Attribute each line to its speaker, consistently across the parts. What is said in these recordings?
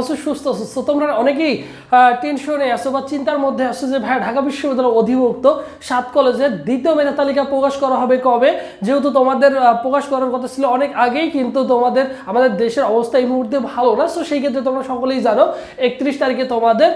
Speaker 1: আছো সুস্থ আছো। So, তোমরা অনেকেই টেনশনে আছো বা চিন্তার মধ্যে আছো যে ভাই ঢাকা বিশ্ববিদ্যালয় অধিভুক্ত সাত কলেজের দ্বিতীয় মেধা তালিকা প্রকাশ করা হবে কবে? যেহেতু তোমাদের প্রকাশ করার কথা ছিল অনেক আগেই কিন্তু তোমাদের আমাদের দেশের অবস্থা এই মুহূর্তে ভালো না। সো সেই ক্ষেত্রে তোমরা সকলেই জানো একত্রিশ তারিখে তোমাদের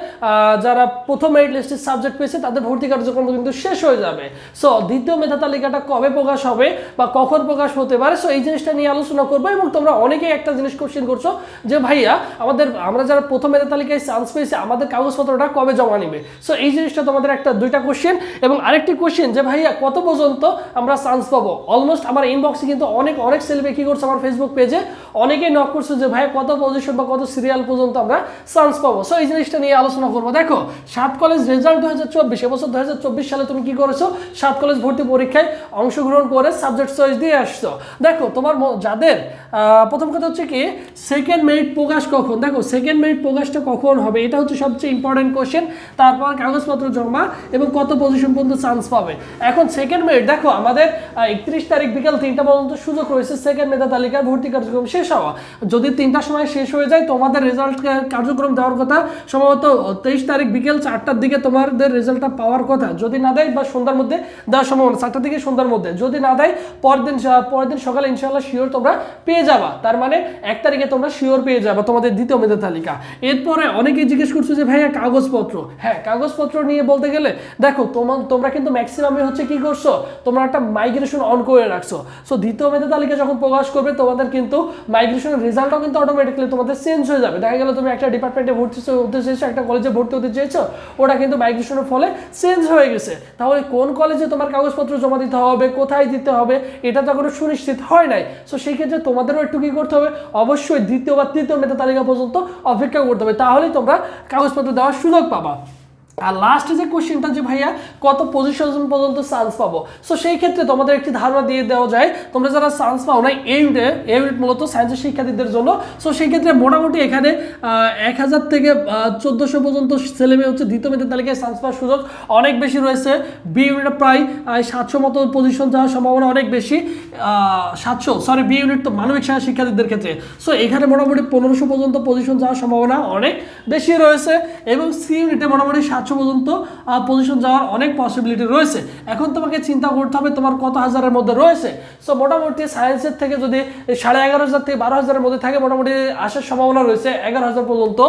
Speaker 1: যারা প্রথম মেরিট লিস্টের সাবজেক্ট পেয়েছে তাদের ভর্তি কার্যক্রম কিন্তু শেষ হয়ে যাবে। সো দ্বিতীয় মেধা তালিকাটা কবে প্রকাশ হবে বা কখন প্রকাশ হতে পারে? সো এই জিনিসটা নিয়ে আলোচনা করব এবং তোমরা অনেকেই একটা জিনিস কোশ্চেন করছ যে ভাইয়া আমাদের আমরা যারা প্রথম মেধা তালিকায় চান্স পেয়েছি, আমাদের কাগজপত্রটা কবে জমা নিবে? সো এই জিনিসটা তোমাদের একটা, দুইটা কোশ্চেন এবং আরেকটি কোশ্চেন যে, ভাইয়া, কত পর্যন্ত আমরা চান্স পাবো? অলমোস্ট আমার ইনবক্সে কিন্তু অনেক অনেক সেলবে কি করছে আমার ফেসবুক পেজে অনেকেই নক করছে যে, ভাইয়া, কত পজিশন বা কত সিরিয়াল পর্যন্ত আমরা চান্স পাবো? সো এই জিনিসটা নিয়ে আলোচনা করব। দেখো, সাত কলেজ রেজাল্ট দু হাজার চব্বিশ, এবছর দু হাজার চব্বিশ সালে তুমি কি করেছ? সাত কলেজ ভর্তি পরীক্ষায় অংশগ্রহণ করে সাবজেক্ট চয়েস দিয়ে আসছো। দেখো, তোমার যাদের প্রথম কথা হচ্ছে কি সেকেন্ড মেরিট প্রকাশ কখন? দেখো সেকেন্ড মেরিট প্রকাশটা কখন হবে? এটা হচ্ছে সবচেয়ে ইম্পর্টেন্ট কোশ্চেন তারপর কাগজপত্র জমা এবং কত পজিশন পর্যন্ত চান্স পাবে? এখন সেকেন্ড মেরিট দেখো আমাদের একত্রিশ তারিখ বিকাল তিনটা পর্যন্ত সুযোগ রয়েছে সেকেন্ড মেধা তালিকার ভর্তি কার্যক্রম শেষ হওয়া। যদি তিনটার সময় শেষ হয়ে যায়, তোমাদের রেজাল্ট কার্যক্রম দেওয়ার কথা, সম্ভবত তেইশ তারিখ বিকেল চারটার দিকে তোমাদের রেজাল্টটা পাওয়ার কথা। যদি না দেয় বা সন্ধ্যার মধ্যে দেওয়ার সম্ভাবনা চারটার দিকে সন্ধ্যার মধ্যে। যদি না দেয় পরের দিন পরের দিন সকালে ইনশাল্লাহ শিওর তোমরা পেয়ে যাবা। তার মানে এক তারিখে তোমরা শিওর পেয়ে যাবা তোমাদের দ্বিতীয় মেধা এরপরে অনেকেই জিজ্ঞেস করছ যে, ভাইয়া, কাগজপত্র? হ্যাঁ কাগজপত্র নিয়ে বলতে গেলে, দেখো তোমার তোমরা কিন্তু ম্যাক্সিমামে হচ্ছে কি করছ? তোমরা একটা মাইগ্রেশন অন করে রাখছো। সো দ্বিতীয় মেধা তালিকা যখন প্রকাশ করবে, তোমাদের কিন্তু মাইগ্রেশনের রেজাল্টও কিন্তু অটোমেটিক্যালি তোমাদের চেঞ্জ হয়ে যাবে। দেখা গেল, তুমি একটা ডিপার্টমেন্টে ভর্তি হতে চেয়েছো একটা কলেজে ভর্তি হতে চেয়েছো, ওটা কিন্তু মাইগ্রেশনের ফলে চেঞ্জ হয়ে গেছে। তাহলে কোন কলেজে তোমার কাগজপত্র জমা দিতে হবে, কোথায় দিতে হবে, এটা তো এখনও সুনিশ্চিত হয় নাই। সো সেই ক্ষেত্রে তোমাদেরও একটু কি করতে হবে? অবশ্যই দ্বিতীয় বা তৃতীয় মেধা তালিকা পর্যন্ত অপেক্ষা করতে হবে। তাহলেই তোমরা কাগজপত্র দেওয়ার সুযোগ পাবা। আর লাস্টে যে কোশ্চেনটা যে ভাইয়া, কত পজিশন পর্যন্ত চান্স পাবো? সো সেই ক্ষেত্রে তোমাদের একটি ধারণা দিয়ে দেওয়া যায়, তোমরা যারা চান্স পাও না এই ইউনিটে এই ইউনিট মূলত সায়েন্সের শিক্ষার্থীদের জন্য। সো সেই ক্ষেত্রে মোটামুটি এখানে এক হাজার থেকে চোদ্দোশো পর্যন্ত ছেলেমেয়ে হচ্ছে দ্বিতীয় মেয়েদের তালিকায় চান্স পাওয়ার সুযোগ অনেক বেশি রয়েছে। বি ইউনিটে প্রায় সাতশো মতো পজিশন যাওয়ার সম্ভাবনা অনেক বেশি। সাতশো সরি বি ইউনিট তো মানবিক শাখা শিক্ষার্থীদের ক্ষেত্রে। সো এখানে মোটামুটি পনেরোশো পর্যন্ত পজিশন যাওয়ার সম্ভাবনা অনেক বেশি রয়েছে এবং সি ইউনিটে মোটামুটি সাতশো পর্যন্ত পজিশন যাওয়ার অনেক পসিবিলিটি রয়েছে। এখন তোমাকে চিন্তা করতে হবে, তোমার কত হাজারের মধ্যে রয়েছে? সো মোটামুটি সায়েন্সের থেকে যদি সাড়ে এগারো হাজার থেকে বারো হাজারের মধ্যে থাকে, মোটামুটি আসার সম্ভাবনা রয়েছে এগারো হাজার পর্যন্ত।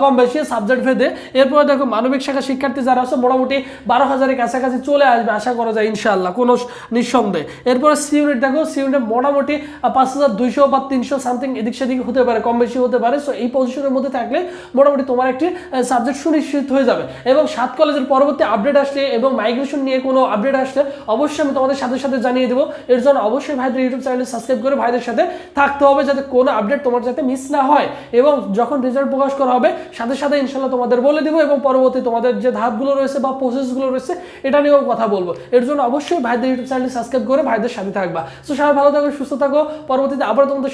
Speaker 1: কম বেশি সাবজেক্ট ভেদে। এরপরে দেখো, মানবিক শাখা শিক্ষার্থী যারা আছে, মোটামুটি বারো হাজারের কাছাকাছি চলে আসবে, আশা করা যায় ইনশাল্লাহ কোনো নিঃসন্দেহে। এরপরে সি ইউনিট দেখো সি ইউনিট মোটামুটি পাঁচ হাজার দুইশো বা তিনশো সামথিং এদিক সেদিক হতে পারে, কম বেশি হতে পারে। সো এই পজিশনের মধ্যে থাকলে মোটামুটি তোমার একটি সাবজেক্ট সুনিশ্চিত হয়ে যাবে। এবং সাত কলেজের পরবর্তী আপডেট আসলে এবং মাইগ্রেশন নিয়ে কোনো আপডেট আসলে অবশ্যই আমি তোমাদের সাথে সাথে জানিয়ে দেবো। এর জন্য অবশ্যই ভাইদের ইউটিউব চ্যানেল সাবস্ক্রাইব করে ভাইদের সাথে থাকতে হবে যাতে কোনো আপডেট তোমার যাতে মিস না হয় এবং যখন রেজাল্ট প্রকাশ করা হবে, সাথে সাথে ইনশাল্লাহ তোমাদের বলে দিব এবং পরবর্তী তোমাদের যে ধাপগুলো রয়েছে বা প্রসেসগুলো রয়েছে, এটা নিয়েও কথা বলব। এর জন্য অবশ্যই ভাইদের ইউটিউব চ্যানেল সাবস্ক্রাইব করে ভাইদের সাথে থাকবা। তো সবাই ভালো থাকো, সুস্থ থাকো। পরবর্তীতে আবার তোমাদের